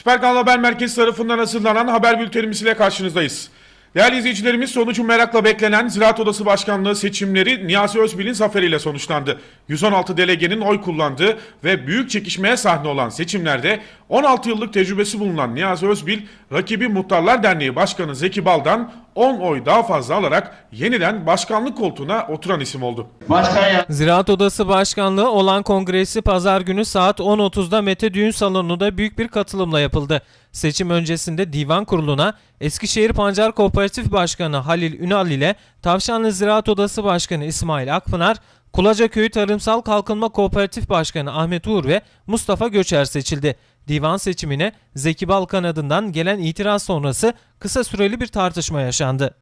Süper Kanal Haber Merkezi tarafından hazırlanan haber bültenimiz ile karşınızdayız. Değerli izleyicilerimiz sonucu merakla beklenen Ziraat Odası Başkanlığı seçimleri Niyazi Özbil'in zaferiyle sonuçlandı. 116 delegenin oy kullandığı ve büyük çekişmeye sahne olan seçimlerde 16 yıllık tecrübesi bulunan Niyazi Özbil, rakibi Muhtarlar Derneği Başkanı Zeki Bal'dan 10 oy daha fazla alarak yeniden başkanlık koltuğuna oturan isim oldu. Başkan ya. Ziraat Odası Başkanlığı olan kongresi pazar günü saat 10.30'da Mete Düğün Salonu'nda büyük bir katılımla yapıldı. Seçim öncesinde divan kuruluna Eskişehir Pancar Kooperatif Başkanı Halil Ünal ile Tavşanlı Ziraat Odası Başkanı İsmail Akpınar, Kulaca Köyü Tarımsal Kalkınma Kooperatif Başkanı Ahmet Uğur ve Mustafa Göçer seçildi. Divan seçimine Zeki Balkan adından gelen itiraz sonrası kısa süreli bir tartışma yaşandı.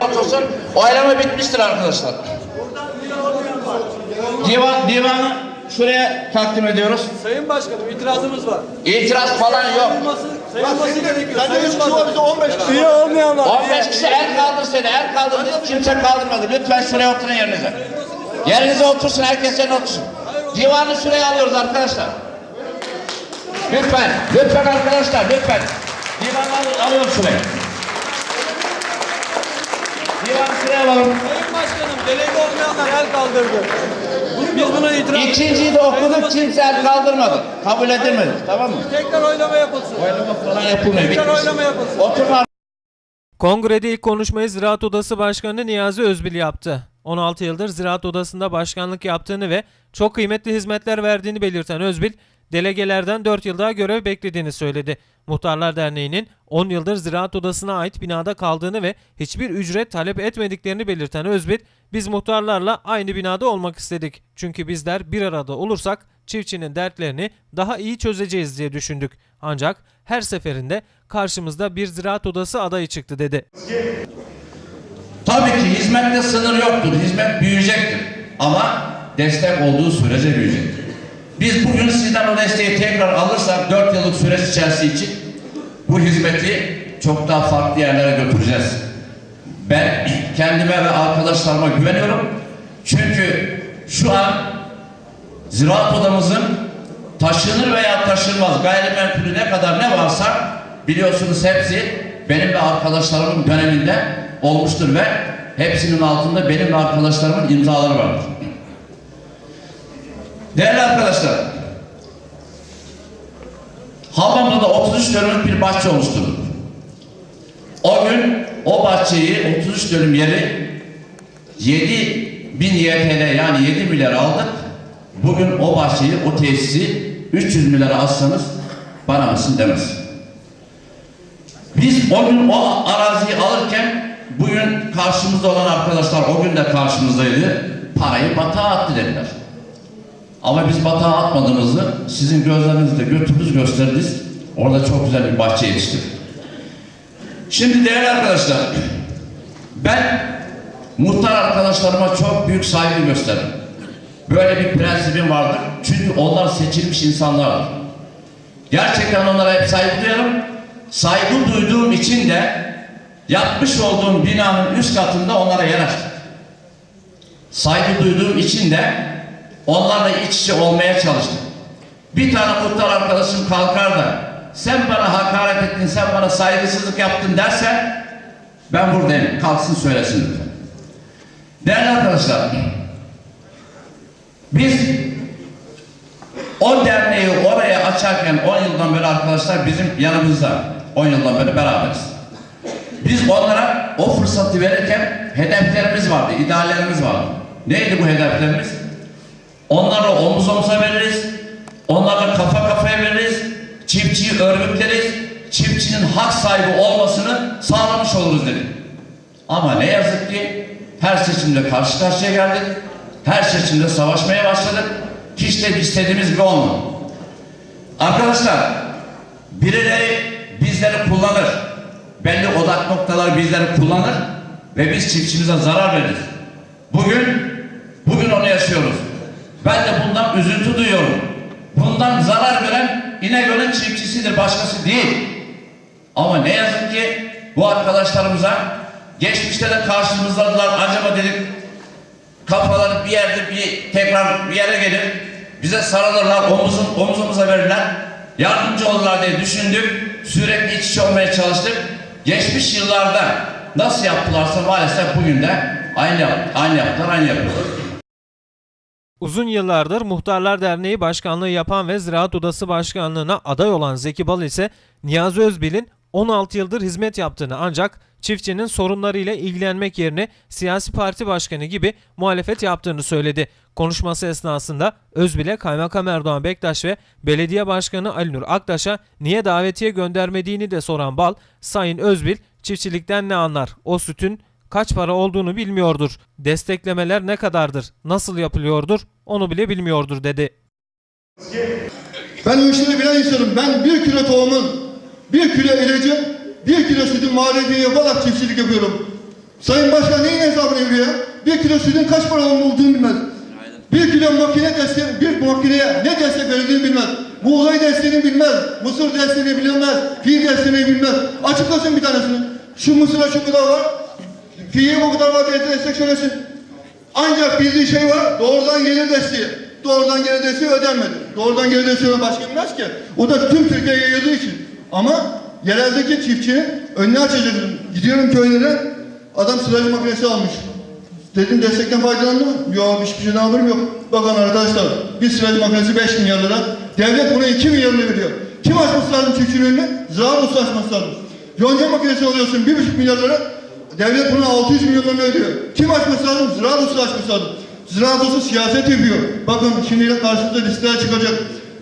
Otursun. Oylama bitmiştir arkadaşlar. Divan, divanı şuraya takdim ediyoruz. Sayın Başkanım itirazımız var. İtiraz falan yok. Sayılması, gerekiyor. Sende 3 kişi var bize 15 kişi. Üye olmayanlar. 15 kişi el kaldırsaydı, el kaldırdı. Hiç kimse kaldırmadı. Lütfen şuraya oturun yerinize. Yerinize otursun, herkes yerine otursun. Divanı şuraya alıyoruz arkadaşlar. Lütfen, lütfen arkadaşlar, lütfen. Divanı al- alıyoruz şuraya. Divanı şuraya alalım. Sayın Başkanım delege olmayanlar el kaldırdı. Biz buna itiraz İkinciyi de okuduk, kimse el kaldırmadı. Kabul edilmedi, tamam mı? Tekrar oylama yapılsın. Oylama falan yapılmıyor. Tekrar bitmiş. oylama yapılsın. Oturun Kongrede ilk konuşmayı Ziraat Odası Başkanı Niyazi Özbil yaptı. 16 yıldır Ziraat Odası'nda başkanlık yaptığını ve çok kıymetli hizmetler verdiğini belirten Özbil, delegelerden 4 yıl daha görev beklediğini söyledi. Muhtarlar Derneği'nin 10 yıldır Ziraat Odası'na ait binada kaldığını ve hiçbir ücret talep etmediklerini belirten Özbil, biz muhtarlarla aynı binada olmak istedik. Çünkü bizler bir arada olursak çiftçinin dertlerini daha iyi çözeceğiz diye düşündük. Ancak her seferinde karşımızda bir Ziraat Odası adayı çıktı dedi. Tabii ki hizmette sınır yoktur. Hizmet büyüyecektir. Ama destek olduğu sürece büyüyecektir. Biz bugün sizden o desteği tekrar alırsak 4 yıllık süreç içerisinde için bu hizmeti çok daha farklı yerlere götüreceğiz. Ben kendime ve arkadaşlarıma güveniyorum. Çünkü şu an Ziraat odamızın taşınır veya taşınmaz gayrimenkulü ne kadar ne varsa biliyorsunuz hepsi benim ve arkadaşlarımın döneminde olmuştur ve hepsinin altında benim ve arkadaşlarımın imzaları vardır. Değerli arkadaşlar, Hamamlı'da 33 dönümlük bir bahçe oluşturduk. O gün o bahçeyi 33 dönüm yeri 7 bin YTL yani 7 milyar aldık. Bugün o bahçeyi, o tesisi 300 milyara alsanız bana mısın demez. Biz o gün o araziyi alırken bugün karşımızda olan arkadaşlar o gün de karşımızdaydı. Parayı batağa attı dediler. Ama biz batağa atmadığımızı sizin gözlerinizde götümüz gösterdiniz. Orada çok güzel bir bahçe yetiştirdik. Şimdi değerli arkadaşlar, ben muhtar arkadaşlarıma çok büyük saygı gösteririm. Böyle bir prensibim vardır. Çünkü onlar seçilmiş insanlardır. Gerçekten onlara hep saygı duyarım. Saygı duyduğum için de yapmış olduğum binanın üst katında onlara yer açtım. Saygı duyduğum için de onlarla iç içe olmaya çalıştım. Bir tane muhtar arkadaşım kalkar da sen bana hakaret ettin, sen bana saygısızlık yaptın derse ben buradayım. Kalksın söylesin lütfen. Değerli arkadaşlar, biz o derneği oraya açarken 10 yıldan beri arkadaşlar bizim yanımızda. 10 yıldan beri beraberiz. Biz onlara o fırsatı verirken hedeflerimiz vardı, ideallerimiz vardı. Neydi bu hedeflerimiz? Onlarla omuz omuza veririz, onlarla kafa kafaya veririz, çiftçiyi örgütleriz, çiftçinin hak sahibi olmasını sağlamış oluruz dedik. Ama ne yazık ki her seçimde karşı karşıya geldik, her seçimde savaşmaya başladık, hiç de istediğimiz gibi olmadı. Arkadaşlar, birileri bizleri kullanır, belli odak noktalar bizleri kullanır ve biz çiftçimize zarar veririz. Bugün, bugün onu yaşıyoruz. Ben de bundan üzüntü duyuyorum. Bundan zarar gören İnegöl'ün çiftçisidir, başkası değil. Ama ne yazık ki bu arkadaşlarımıza geçmişte de karşımızdadılar. Acaba dedik kafaları bir yerde bir tekrar bir yere gelir. Bize sarılırlar, omuzun, omuzumuza verirler. yardımcı olurlar diye düşündük. Sürekli iç içe olmaya çalıştık. Geçmiş yıllarda nasıl yaptılarsa maalesef bugün de aynı, aynı yaptılar, aynı yapıyorlar. Uzun yıllardır Muhtarlar Derneği Başkanlığı yapan ve Ziraat Odası Başkanlığına aday olan Zeki Bal ise Niyazi Özbil'in 16 yıldır hizmet yaptığını ancak çiftçinin sorunlarıyla ilgilenmek yerine siyasi parti başkanı gibi muhalefet yaptığını söyledi. Konuşması esnasında Özbil'e Kaymakam Erdoğan Bektaş ve Belediye Başkanı Ali Nur Aktaş'a niye davetiye göndermediğini de soran Bal, Sayın Özbil çiftçilikten ne anlar? O sütün kaç para olduğunu bilmiyordur. Desteklemeler ne kadardır? Nasıl yapılıyordur? Onu bile bilmiyordur dedi. Ben o işleri bilen insanım. Ben bir kilo tohumun, bir kilo ilacın, bir kilo sütün maliyetini yaparak çiftçilik yapıyorum. Sayın Başkan neyin hesabını yapıyor ya? Bir kilo sütün kaç para olduğunu bilmez. Bir kilo makine destek, bir makineye ne destek verildiğini bilmez. Buğday desteğini bilmez. Mısır desteğini bilmez. Fi desteğini bilmez. Açıklasın bir tanesini. Şu mısıra şu kadar var. Fi'ye bu kadar diye destek söylesin. Ancak bildiği şey var, doğrudan gelir desteği. Doğrudan gelir desteği ödenmedi. Doğrudan gelir desteği başka bilmez ki. O da tüm Türkiye'ye yayıldığı için. Ama yereldeki çiftçinin önüne açacak. Gidiyorum köylere, adam sıracı makinesi almış. Dedim destekten faydalandı mı? Yok hiçbir şeyden haberim yok. Bakın arkadaşlar bir sıracı makinesi 5 milyar lira. Devlet buna 2 milyar lira veriyor. Kim açması lazım çiftçinin önüne? Ziraat usta açması lazım. Yonca makinesi alıyorsun 1,5 milyar lira. Devlet buna 600 milyon ödüyor. Kim açması lazım? Ziraat usta açması lazım. Ziraat usta siyaset yapıyor. Bakın şimdi karşınıza listeler çıkacak.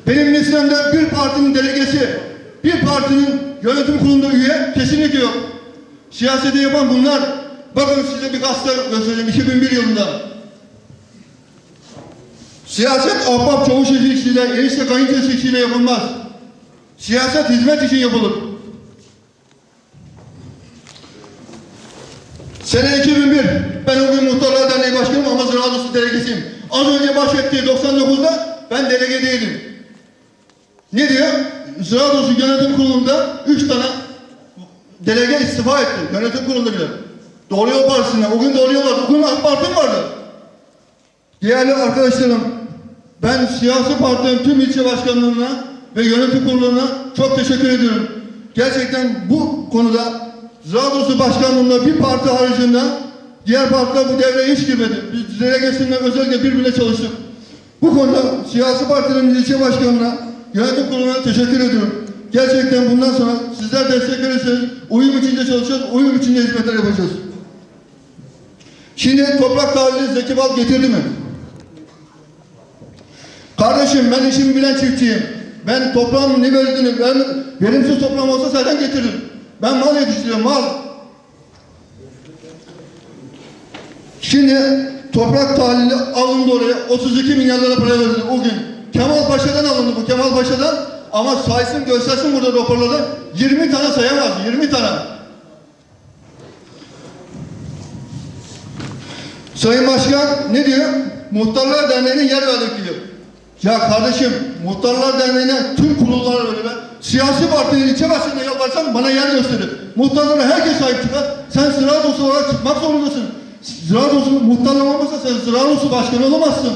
Benim listemde bir partinin delegesi, bir partinin yönetim kurulunda üye kesinlikle yok. Siyaseti yapan bunlar. Bakın size bir gazete göstereyim 2001 yılında. Siyaset ahbap çavuş ilişkisiyle, enişte kayınço ilişkisiyle yapılmaz. Siyaset hizmet için yapılır. Sene 2001. Ben o gün Muhtarlar Derneği Başkanım ama Odası delegesiyim. Az önce bahsettiği 99'da ben delege değilim. Ne diyor? Odası Yönetim Kurulu'nda 3 tane delege istifa etti. Yönetim kurulunda bile. Doğru Yol Partisi'ne. O gün Doğru Yol vardı. O gün AK Parti vardı? Değerli arkadaşlarım, ben siyasi partilerin tüm ilçe başkanlarına ve yönetim kurullarına çok teşekkür ediyorum. Gerçekten bu konuda Odası Başkanlığı'nda bir parti haricinde diğer partiler bu devreye hiç girmedi. Biz delegesinle özellikle birbirine çalıştık. Bu konuda siyasi partilerin ilçe başkanına, yönetim kuruluna teşekkür ediyorum. Gerçekten bundan sonra sizler destek verirseniz uyum içinde çalışacağız, uyum içinde hizmetler yapacağız. Şimdi toprak tahlili Zeki Bal getirdi mi? Kardeşim ben işimi bilen çiftçiyim. Ben toprağımın ne verdiğini, ben, verimsiz toprağım olsa zaten getiririm. Ben mal yetiştiriyorum, mal. Şimdi toprak tahlili alındı oraya. 32 milyar lira para verildi o gün. Kemal Paşa'dan alındı bu Kemal Paşa'dan. Ama saysın göstersin burada raporlarda 20 tane sayamaz, 20 tane. Sayın Başkan ne diyor? Muhtarlar Derneği'ne yer verdik diyor. Ya kardeşim Muhtarlar Derneği'ne tüm kurullar böyle. Siyasi partinin ilçe başkanı yaparsan bana yer gösterir. Muhtarlara herkes sahip çıkar. Sen ziraat olsa olarak çıkmak zorundasın. Ziraat olsun muhtarlar olmasa sen ziraat olsun başkanı olamazsın.